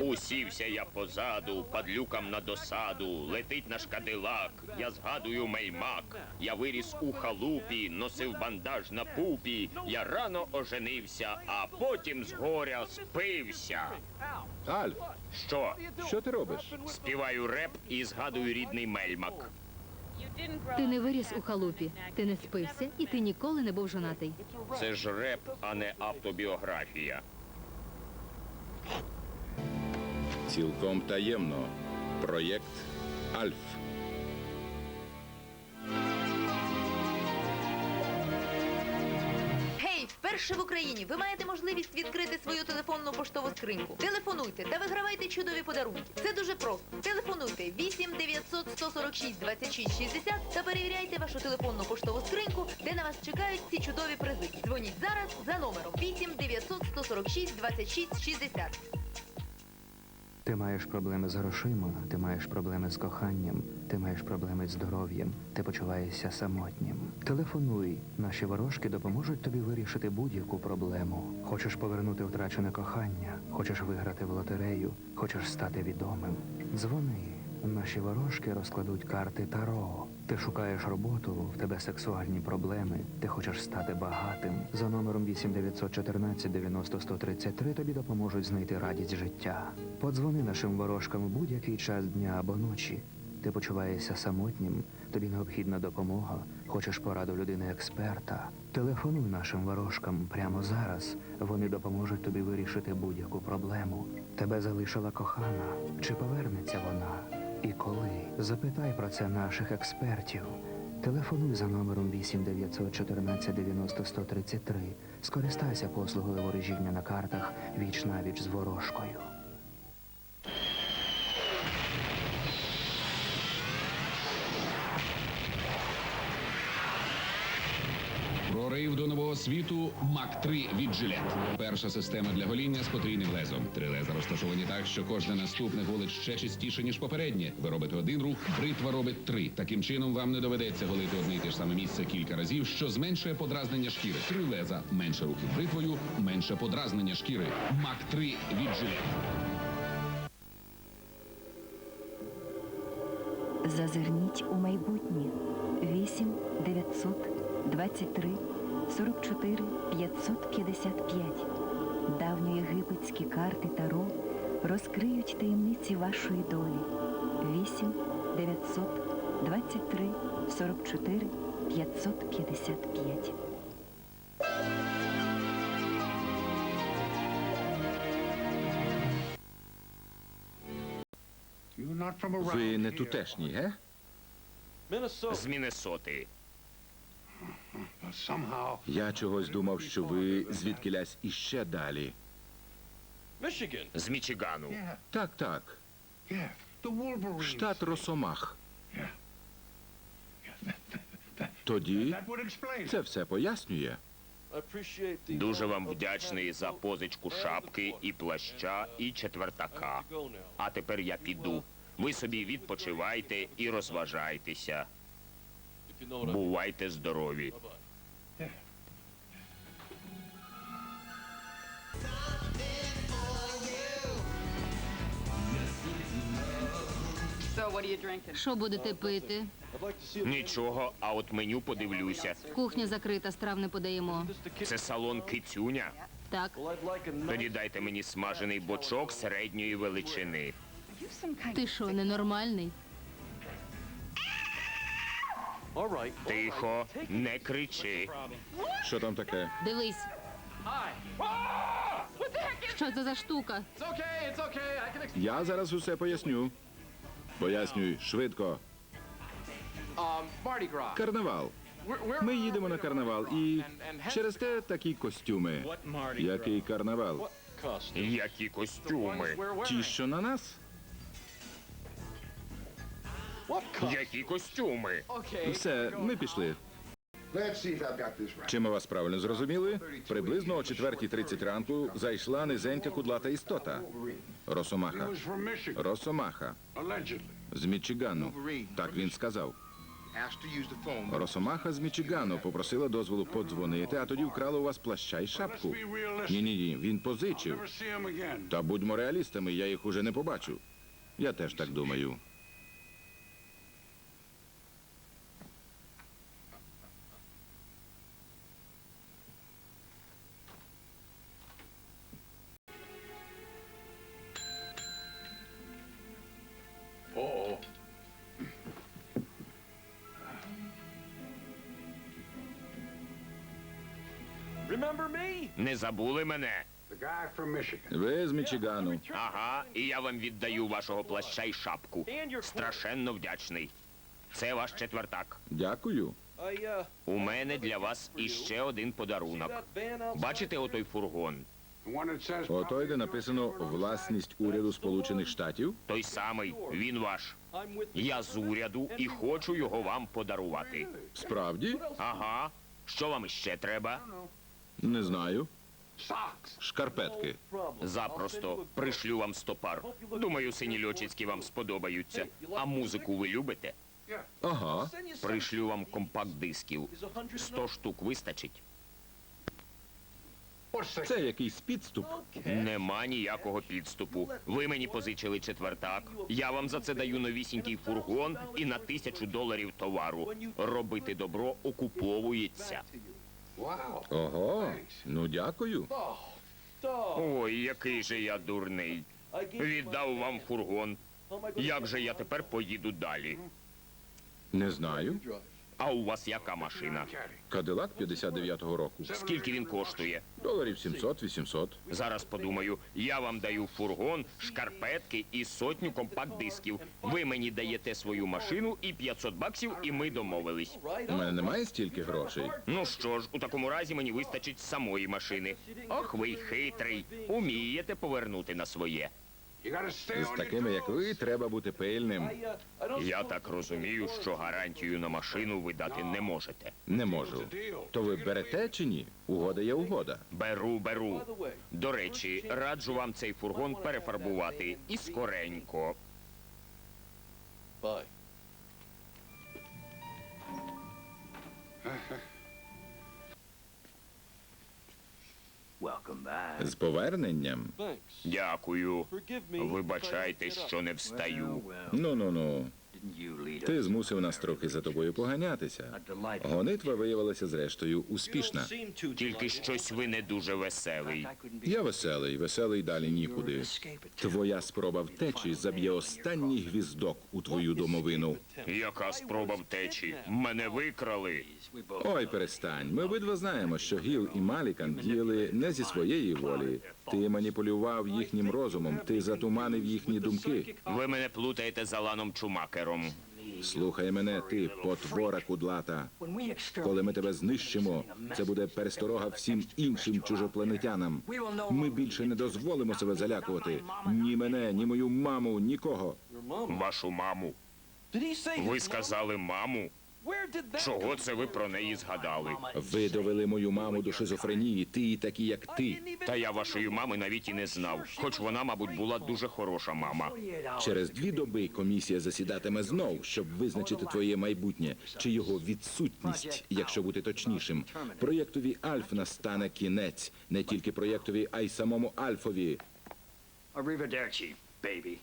Усівся я позаду, падлюкам на досаду, летить наш кадилак, я згадую меймак. Я виріс у халупі, носив бандаж на пупі, я рано оженився, а потім з горя спився. Альф, Що? що ти робиш? Співаю реп і згадую рідний мельмак. Ти не виріс у халупі, ти не спився і ти ніколи не був жонатий. Це ж реп, а не автобіографія. Цілком таємно. Проєкт Альф. Вперше в Україні ви маєте можливість відкрити свою телефонну поштову скриньку. Телефонуйте та вигравайте чудові подарунки. Це дуже просто. Телефонуйте 8 900 146 26 60 та перевіряйте вашу телефонну поштову скриньку, де на вас чекають ці чудові призи. Дзвоніть зараз за номером 8 900 146 26 60. Ти маєш проблеми з грошима, ти маєш проблеми з коханням, ти маєш проблеми з здоров'ям, ти почуваєшся самотнім. Телефонуй. Наші ворожки допоможуть тобі вирішити будь-яку проблему. Хочеш повернути втрачене кохання, хочеш виграти в лотерею, хочеш стати відомим. Дзвони. Наші ворожки розкладуть карти Таро. Ти шукаєш роботу, в тебе сексуальні проблеми, ти хочеш стати багатим. За номером 8914 90 133 тобі допоможуть знайти радість життя. Подзвони нашим ворожкам будь-який час дня або ночі. Ти почуваєшся самотнім, тобі необхідна допомога, хочеш пораду людини-експерта. Телефонуй нашим ворожкам прямо зараз. Вони допоможуть тобі вирішити будь-яку проблему. Тебе залишила кохана. Чи повернеться вона? І коли? Запитай про це наших експертів. Телефонуй за номером 8 914 90 133. Скористайся послугою ворожіння на картах віч на віч з ворожкою. Прорив до нового світу Мак 3 від Gillette. Перша система для гоління з потрійним лезом. Три леза розташовані так, що кожне наступне голить ще чистіше, ніж попереднє. Ви робите один рух, бритва робить три. Таким чином вам не доведеться голити одне й те ж саме місце кілька разів, що зменшує подразнення шкіри. Три леза, менше рухів бритвою, менше подразнення шкіри. Мак 3 від Gillette. Зазирніть у майбутнє 8 900 23 44 555. Давньоєгипетські карти Таро розкриють таємниці вашої долі. 8 900 23 44 555. Ви не тутешні, ге? З Міннесоти. Я чогось думав, що ви звідкилясь іще далі. З Мічигану. Так, так. Штат Росомах. Тоді це все пояснює. Дуже вам вдячний за позичку шапки і плаща, і четвертака. А тепер я піду. Ви собі відпочивайте і розважайтеся. Бувайте здорові. Що будете пити? Нічого, а от меню подивлюся. Кухня закрита, страв не подаємо. Це салон кицюня. Так, Тоді дайте мені смажений бочок середньої величини. ти що, ненормальний? Тихо, не кричи. Що там таке? Дивись. Що це за штука? Я зараз усе поясню. Пояснюй швидко. Карнавал. Ми їдемо на карнавал і через те такі костюми. Який карнавал? Які костюми? Ті, що на нас? Які костюми? Все, ми пішли. Чи ми вас правильно зрозуміли? Приблизно о 4.30 ранку зайшла низенька кудлата істота. Росомаха. Росомаха. З Мічигану. Так він сказав. Росомаха з Мічигану попросила дозволу подзвонити, а тоді вкрала у вас плаща і шапку. Ні, ні, ні, він позичив. Та будьмо реалістами, я їх уже не побачу. Я теж так думаю. Не забули мене? Ви з Мічигану. Ага, і я вам віддаю вашого плаща і шапку. Страшенно вдячний. Це ваш четвертак. Дякую. У мене для вас іще один подарунок. Бачите отой фургон? Отой, де написано власність уряду Сполучених Штатів. Той самий, він ваш. Я з уряду і хочу його вам подарувати. Справді? Ага. Що вам іще треба? Не знаю. Шкарпетки. Запросто пришлю вам стопар. Думаю, сині льотчицькі вам сподобаються. А музику ви любите? Ага. Пришлю вам компакт-дисків. Сто штук вистачить. Це якийсь підступ. Нема ніякого підступу. Ви мені позичили четвертак. Я вам за це даю новісінький фургон і на тисячу доларів товару. Робити добро окуповується. Ого. Ну дякую. Ой, який же я дурний. Віддав вам фургон. Як же я тепер поїду далі? Не знаю. А у вас яка машина? Кадилак 59-го року. Скільки він коштує? Доларів 700-800. Зараз подумаю, я вам даю фургон, шкарпетки і сотню компакт-дисків. Ви мені даєте свою машину і 500 баксів, і ми домовились. У мене немає стільки грошей. Ну що ж, у такому разі мені вистачить самої машини. Ох, ви хитрий. Умієте повернути на своє. З такими, як ви, треба бути пильним. Я так розумію, що гарантію на машину ви дати не можете. Не можу. То ви берете чи ні? Угода є угода. Беру, беру. До речі, раджу вам цей фургон перефарбувати і скоренько. З поверненням. Дякую. Вибачайте, що не встаю. Ну ну ну. Ти змусив нас трохи за тобою поганятися. Гонитва виявилася зрештою успішна. Тільки щось ви не дуже веселий. Я веселий, веселий далі нікуди. Твоя спроба втечі заб'є останній гвіздок у твою домовину. Яка спроба втечі? Мене викрали. Ой, перестань. Ми обидва знаємо, що Гіл і Малікан діяли не зі своєї волі. Ти маніпулював їхнім розумом, ти затуманив їхні думки. Ви мене плутаєте з Аланом Чумакером. Слухай мене, ти, потвора кудлата. Коли ми тебе знищимо, це буде пересторога всім іншим чужопланетянам. Ми більше не дозволимо себе залякувати. Ні мене, ні мою маму, нікого. Вашу маму. Ви сказали маму? Чого це ви про неї згадали? Ви довели мою маму до шизофренії, ти і такі, як ти. Та я вашої мами навіть і не знав. Хоч вона, мабуть, була дуже хороша мама. Через дві доби комісія засідатиме знов, щоб визначити твоє майбутнє чи його відсутність, якщо бути точнішим. Проєктові Альф настане кінець, не тільки проєктові, а й самому Альфові. Arrivederci, baby.